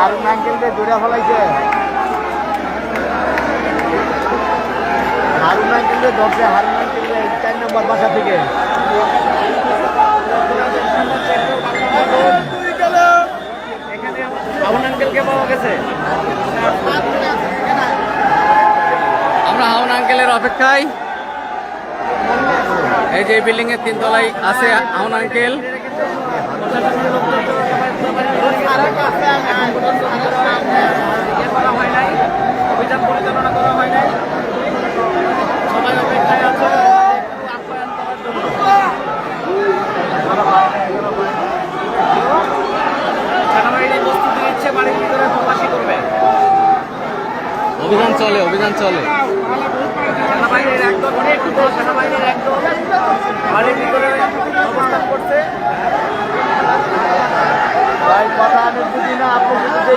হারুন আঙ্কেলকে দৌড়া ফেলাইছে। হারুন আঙ্কেলকে ধরছে হারুন আঙ্কেলকে চার নম্বর বাসা থেকে। হাউন আঙ্কেলকে পাওয়া গেছে। আমরা হাউন আঙ্কেলের অপেক্ষায়। এই যে বিল্ডিং এর তিনতলায় আছে হাউন আঙ্কেল অভিযান পরিচালনা করা হয় নাই সবাই অপেক্ষায় আছে সেনাবাহিনী প্রস্তুতি নিচ্ছে বাড়ির ভিতরে তল্লাশি করবে অভিযান চলে অভিযান চলে। ভাই কথা আমি বুঝি না আপনি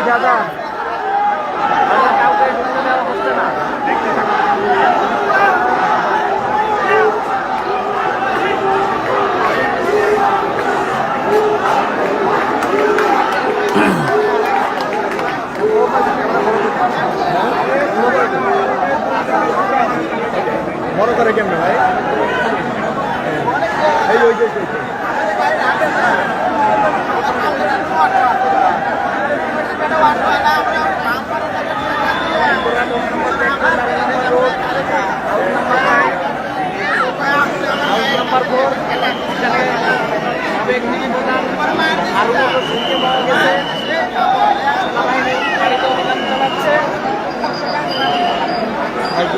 যান আমরা কাউকে ঢুকতে দেওয়া হচ্ছে না দেখতে থাকুন। বড় করে কেমন ভাই এই ওই যে ওই যে। নাম্বার ফোর সাবেক মিনি প্রধান হারুন রশিদকে পাওয়া গেছে সেনাবাহিনী গাড়িতে অভিযান চালাচ্ছে ভাই কি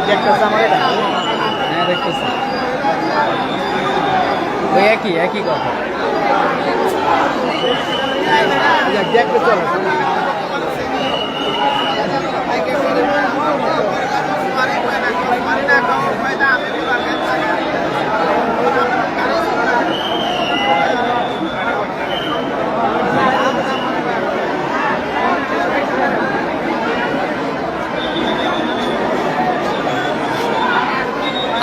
দেখতেছে এটা হ্যাঁ দেখতেছি ওই একই একই কথা দেখতে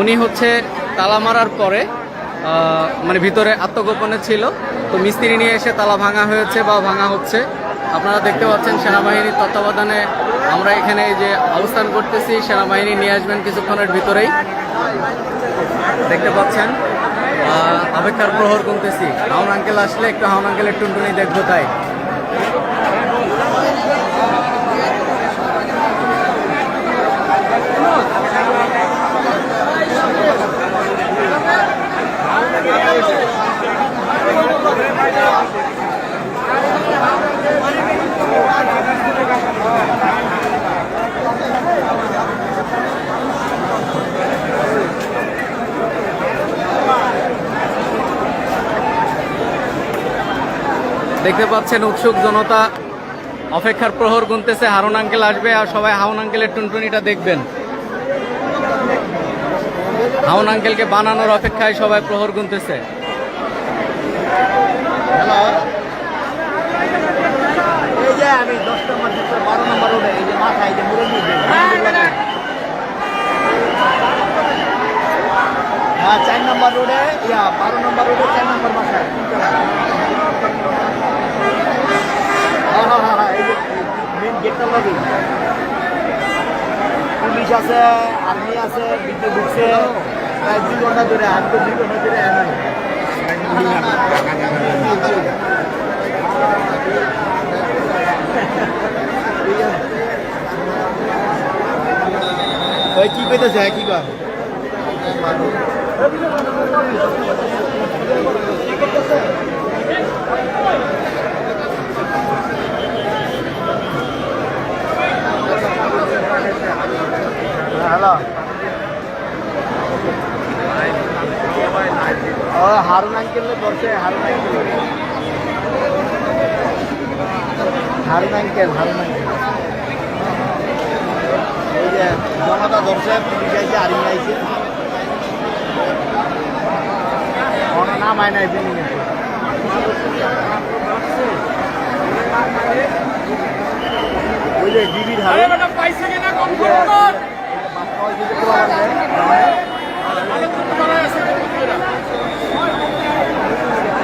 উনি হচ্ছে তালা মারার পরে মানে ভিতরে আত্মগোপনে ছিল। তো মিস্ত্রি নিয়ে এসে তালা ভাঙা হয়েছে বা ভাঙা হচ্ছে। আপনারা দেখতে পাচ্ছেন সেনাবাহিনীর তত্ত্বাবধানে আমরা এখানে যে অবস্থান করতেছি, সেনাবাহিনী নিয়ে আসবেন কিছুক্ষণের ভিতরেই। দেখতে পাচ্ছেন অপেক্ষার প্রহর গুনতেছি। হাউন আঙ্কেল আসলে একটু হাউন আঙ্কেলের টুনটুনি দেখব তাই। দেখতে পাচ্ছেন উৎসুক জনতা। অপেক্ষার প্রহর গুনতেছে, হারুন আঙ্কেল আসবে আর সবাই হাউন আঙ্কেলের টুনটুনিটা দেখবেন। হাউন আঙ্কেলকে বানানোর অপেক্ষায় সবাই প্রহর গুনতেছে। আমি দশ নম্বর বারো নম্বর হ্যাঁ চার নম্বর রোডে বারো নম্বর রোডে পুলিশ আছে, আর্মি আছে, বিদ্যুৎ ঢুকছে। প্রায় দুই ঘণ্টা ধরে, আট তো দুই ঘণ্টা ধরে এনাই ওই কি পেতেছে হ্যাঁ, কি পাবো হারুন আঙ্কেল হারুন আঙ্কেল এই যে জনতা ধরছে পুলিশ আইছে আর্মি আইছে। কোনো নাম আয় নাই বিল্ডিং ওই যে ডিবির হারুন বাপ্পা ওই যে দেখতে পাবেন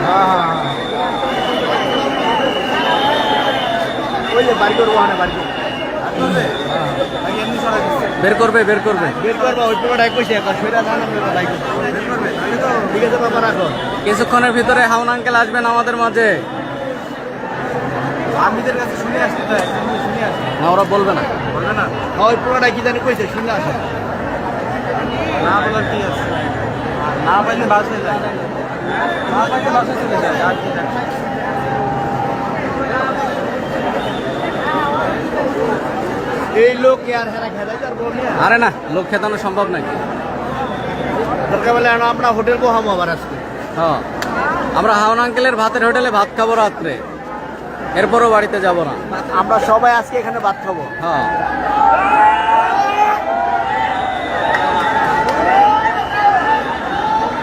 হ্যাঁ হ্যাঁ হ্যাঁ ওই যে বাড়ি করব ওখানে বাড়ি করব বের করবে বের করবে। বের করব ওই পুরো ডাক বসে একবার সেটা জানা বের ডাক ঠিক আছে বাবা রাখো। কিছুক্ষণের ভিতরে হাউন আঙ্কেল আসবেন আমাদের মাঝে। আমিদের কাছে শুনে আসতে তো শুনে আসতে না ওরা বলবে না। বলবে না? ওই কি জানি কইছে শুনে আসে। না বলার কি আছে? না পাইলে বাসে যায়। না পাইলে বাসে চলে যায় আর কি এই লোক আর হেরা তার আরে না লোক খেতানো সম্ভব নাকি দরকার বলে আমরা হোটেল বহামো আবার আজকে। হ্যাঁ আমরা হাউন আঙ্কেলের ভাতের হোটেলে ভাত খাব রাত্রে। এরপরও বাড়িতে যাব না। আমরা সবাই আজকে এখানে ভাত খাব। হ্যাঁ।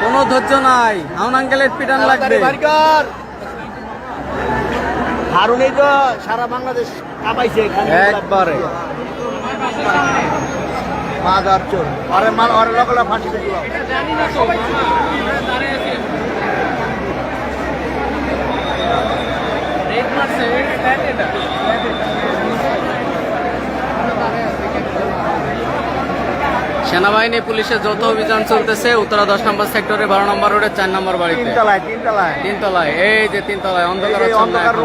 কোনো ধৈর্য নাই হাউন আঙ্কেলের পিটান লাগবে। হারুনই তো সারা বাংলাদেশ কামাইছে একবারে। মাদার চোর। অরে মাল লগলা ফাঁসি সেনাবাহিনী পুলিশের যৌথ অভিযান চলতেছে। উত্তরা দশ নম্বর সেক্টরে বারো নম্বর রোডের চার নম্বর বাড়িতে। তিনতলায় তিনতলায়। তিনতলায় এই যে তিনতলায় অন্ধকার